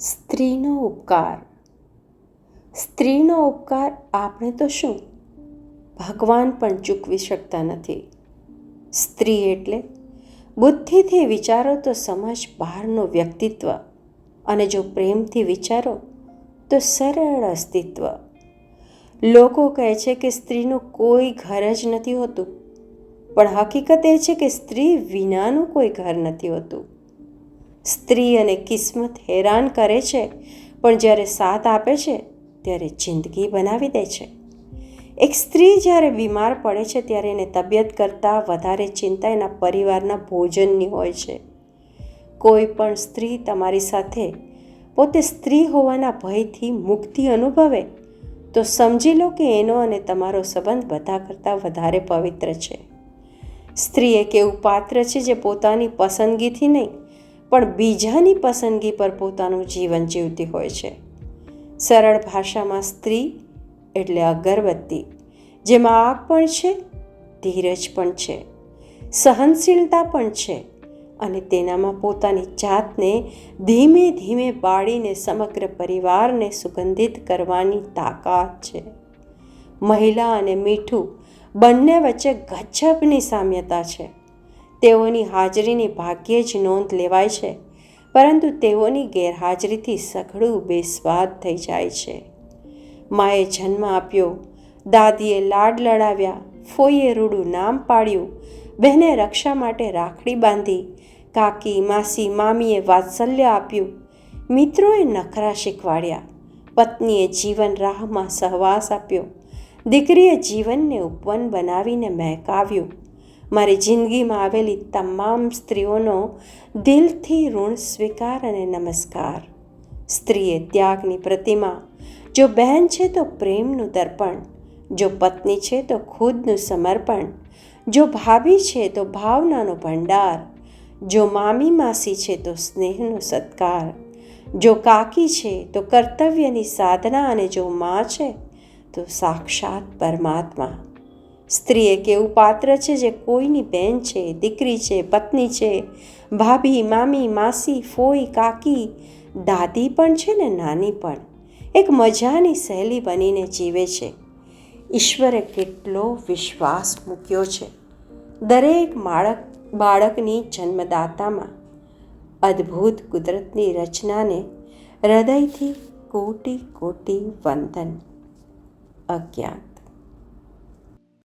સ્ત્રીનો ઉપકાર. સ્ત્રીનો ઉપકાર આપણે તો શું? ભગવાન પણ ચૂકવી શકતા નથી. સ્ત્રી એટલે બુદ્ધિથી વિચારો તો સમાજ બહારનું વ્યક્તિત્વ અને જો પ્રેમથી વિચારો તો સરળ અસ્તિત્વ. લોકો કહે છે કે સ્ત્રીનું કોઈ ઘર જ નથી હોતું. પણ હકીકત એ છે કે સ્ત્રી વિનાનું કોઈ ઘર નથી હોતું. સ્ત્રી અને કિસ્મત હેરાન કરે છે, પણ જ્યારે સાથ આપે છે, ત્યારે જિંદગી બનાવી દે છે. એક સ્ત્રી જ્યારે બીમાર પડે છે, ત્યારે એને તબિયત કરતાં વધારે ચિંતા એના પરિવારના ભોજનની હોય છે. કોઈ પણ સ્ત્રી તમારી સાથે પોતે સ્ત્રી હોવાના ભયથી મુક્તિ અનુભવે, તો સમજી લો કે એનો અને તમારો સંબંધ બધા કરતાં વધારે પવિત્ર છે. સ્ત્રી એક એવું પાત્ર છે જે પોતાની પસંદગીથી નહીં પણ બીજાની પસંદગી પર પોતાનું જીવન જીવતી હોય છે. સરળ ભાષામાં સ્ત્રી એટલે અગરબત્તી, જેમાં આગ પણ છે, ધીરજ પણ છે, સહનશીલતા પણ છે અને તેનામાં પોતાની જાતને ધીમે ધીમે બાળીને સમગ્ર પરિવારને સુગંધિત કરવાની તાકાત છે. મહિલા અને મીઠું બંને વચ્ચે ગજબની સામ્યતા છે. તેઓની હાજરીની ભાગ્યે જ નોંધ લેવાય છે, પરંતુ તેઓની ગેરહાજરીથી સઘળું બેસ્વાદ થઈ જાય છે. માએ જન્મ આપ્યો, દાદીએ લાડ લડાવ્યા, ફોઈએ રૂડું નામ પાડ્યું, બહેને રક્ષા માટે રાખડી બાંધી, કાકી, માસી, મામીએ વાત્સલ્ય આપ્યું, મિત્રોએ નખરા શીખવાડ્યા, પત્નીએ જીવન રાહમાં સહવાસ આપ્યો, દીકરીએ જીવનને ઉપવન બનાવીને મહેકાવ્યું મારી જિંદગીમાં આવેલી તમામ સ્ત્રીઓનો દિલથી ઋણ સ્વીકાર અને નમસ્કાર. સ્ત્રીએ ત્યાગની પ્રતિમા, જો બહેન છે તો પ્રેમનું દર્પણ, જો પત્ની છે તો ખુદનું સમર્પણ, જો ભાભી છે તો ભાવનાનો ભંડાર, જો મામી માસી છે તો સ્નેહનો સત્કાર, જો કાકી છે તો કર્તવ્યની સાધના અને જો મા છે તો સાક્ષાત પરમાત્મા. સ્ત્રી એક એવું પાત્ર છે જે કોઈની બહેન છે, દીકરી છે, પત્ની છે, ભાભી, મામી, માસી, ફોઈ, કાકી, દાદી પણ છે ને નાની પણ. એક મજાની સહેલી બનીને જીવે છે. ઈશ્વરે કેટલો વિશ્વાસ મૂક્યો છે. દરેક બાળક બાળકની જન્મદાતામાં અદ્ભુત કુદરતની રચનાને હૃદયથી કોટી કોટી વંદન અજ્ઞાન.